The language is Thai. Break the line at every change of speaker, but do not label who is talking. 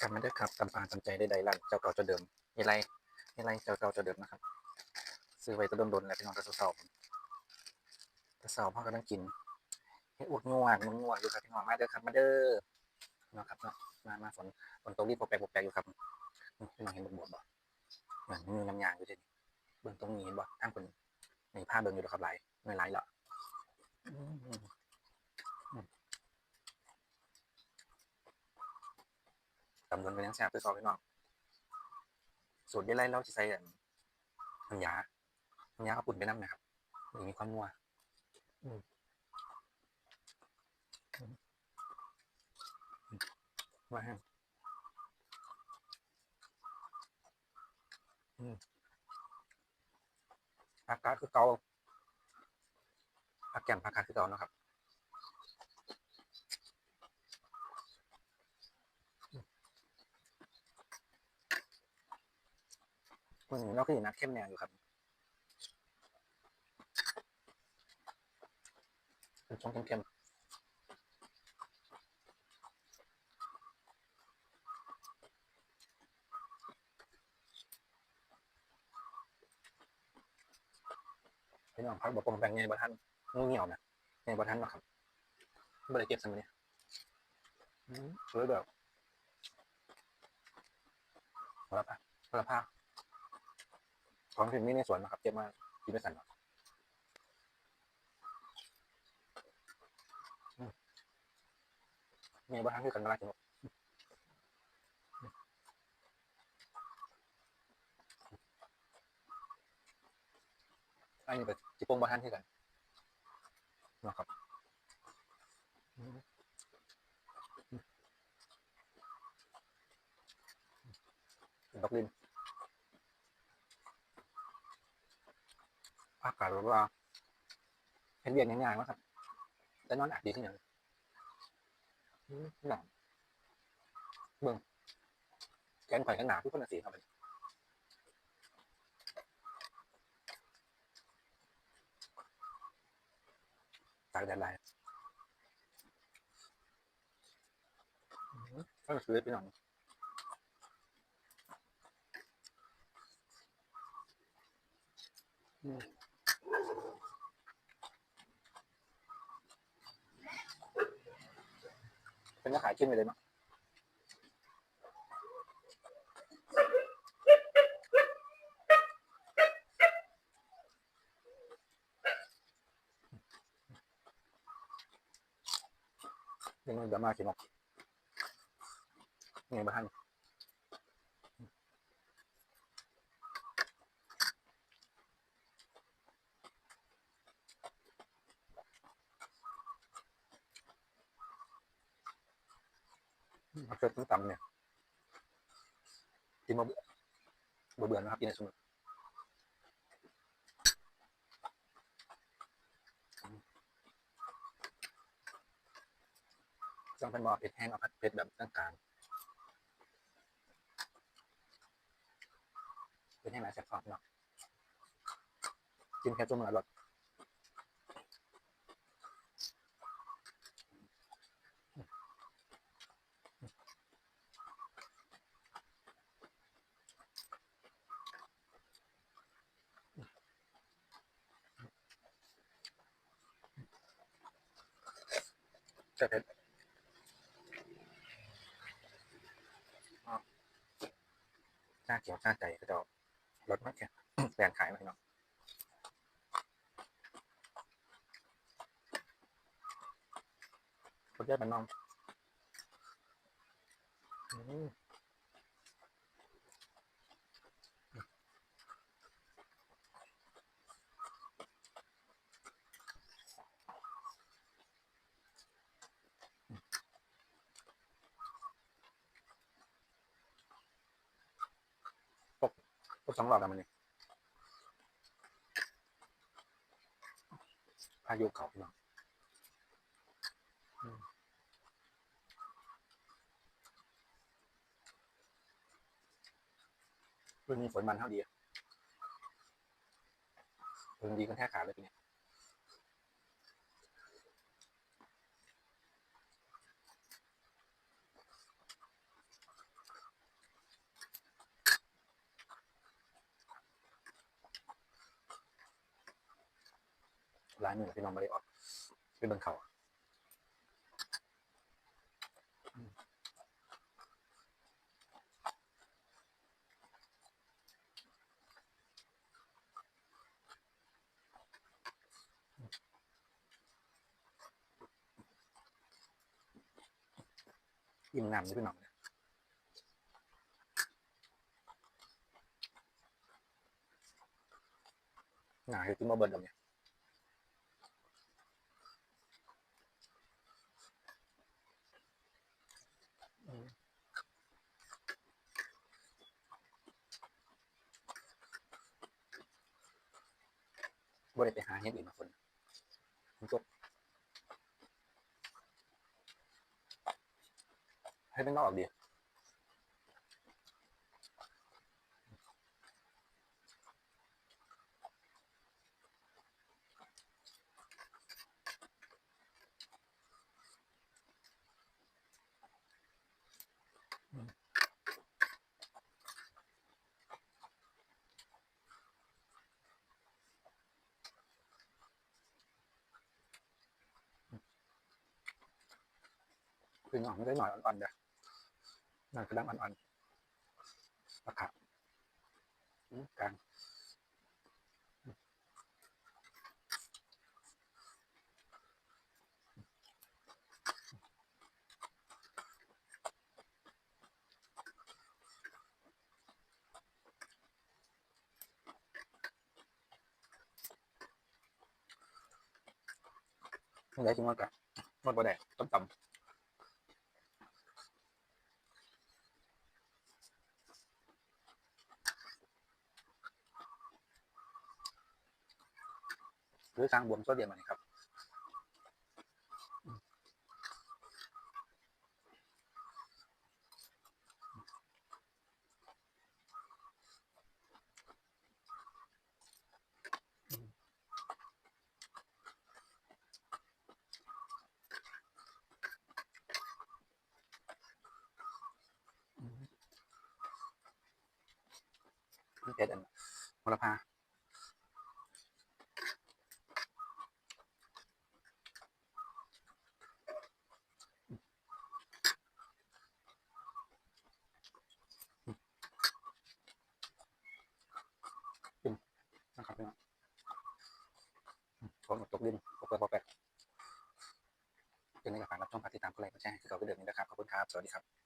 กลับมาด้ครับตำปาตำใจได้ใดร้านเจ้าเก่าเจ้าเดิมมีไรมีไรเจ้าเก่าเจ้าเดิมนะครับ ซื้อไว้แตะโดนๆแหล้วพี่น้องกระเซาๆกระเซาพ่อกำลังกินให้อวดงวดมึงงวดอยู่ครับพี่น้องมาเด้อครับมาเด้อเนาะครับเนาะมามาฝนฝนตกรีบปกแปกปกแปกอยู่ครับพี่น้องเห็นบวบบ่เหมือนมีน้ำยางอยู่เด่นเบื้องตรงนี้เห็นบ่ทางคนในผ้าเบิ่งอยู่ดอกครับหลไม่หลายละอืมอืม ตำรวจเป็นยังแซ่บตัวซอพี่น้องสูตรได้ไรเราจะใส่อันน้ำยาน้ำยาเอาปุ่นไปน้ำนะครับมันมีความนัวอืมอืมอืมว่าให้อืมผักกาดคือเกาผักแก้มผักกาดคือเกาเนาะครับ อืมเราก็อยู่นักเข้มแนวอยู่ครับช่องเข้มๆพี่น้องพักบอกปรุงแปลงไงบ่ท่านงูเหี่ยวนะไงบ่ท่านมาครับบ่ได้เก็บสมัยนี้อืมสวยแบบพละพาพละพา ของถึงนี่ในสวนนะครับเก็บมากินด้วยกันเนาะอืมไงบ่ท่านคือกันมาลากินอันนี้ก็จิโป้งบ้านที่กันนะครับอืมดอกลิน อากาศแบบว่าเห็นเรียนง่ายๆมากครับแต่นอนอาจดีขึ้นอย่างอืมหนังเบิ่งแกนไข่กันหนาทุกคนสีครับตากแดดลายก็คือไปหน่อยอืม เป็นก็หายขึ้นไปเลยมั้งยังไม่เดือมาขี้นมงยังไม่ทัน เกิดต้มตำเนี่ยกินมาเบื่อเบื่อนะครับกินในสมุนจังเป็นบ่อเผ็ดแห้งเอาผัดเผ็ดแบบกลางๆเป็นแห้หลายแซ่บฟองเนาะกินแค่จุ่มละรสแจะเผ็ดอ๋อจ้าเขียวจ้าใจก็จะลดมากแค่แบรนด์ขายมาเนาะคนแยกเป็นน้องอืม ก็สองหลอดแล้วมันนี่พายุเก่าพี่น้องเรื่องนี้ฝนมันเท่าดีอะเรื่องดีกันแท้ขาดเลยทีนี้ ร้านมือพี่น้องไม่ได้ออกไปเบิ่งเขาอิ่มน้ำเลยพี่น้องเนี่ยหนาคือกินมาเบิร์ดแล้วเนี่ บ่ได้ไปหาเฮ็ดอื่นมาคนจบให้เป็นนอกดี คือองไม่ได้หน่อยอ่อนๆเด้อหน่อยกระดังอ่อนๆราคาอืมกลางไม่ได้จริงมากอะหมดบ่ได้ต้มตำ หรือทางบวมโซเดียมอันนี้ครับเพชรอันมลพานะครับพี่น้องฝนต กดินปกเปพอแปดยังไงก็ฝากรับชมฝากติดตามกดไลค์กดแชร์ให้เราไปเดิมนี้นะครับ ขอบคุณครับ สวัสดีครับ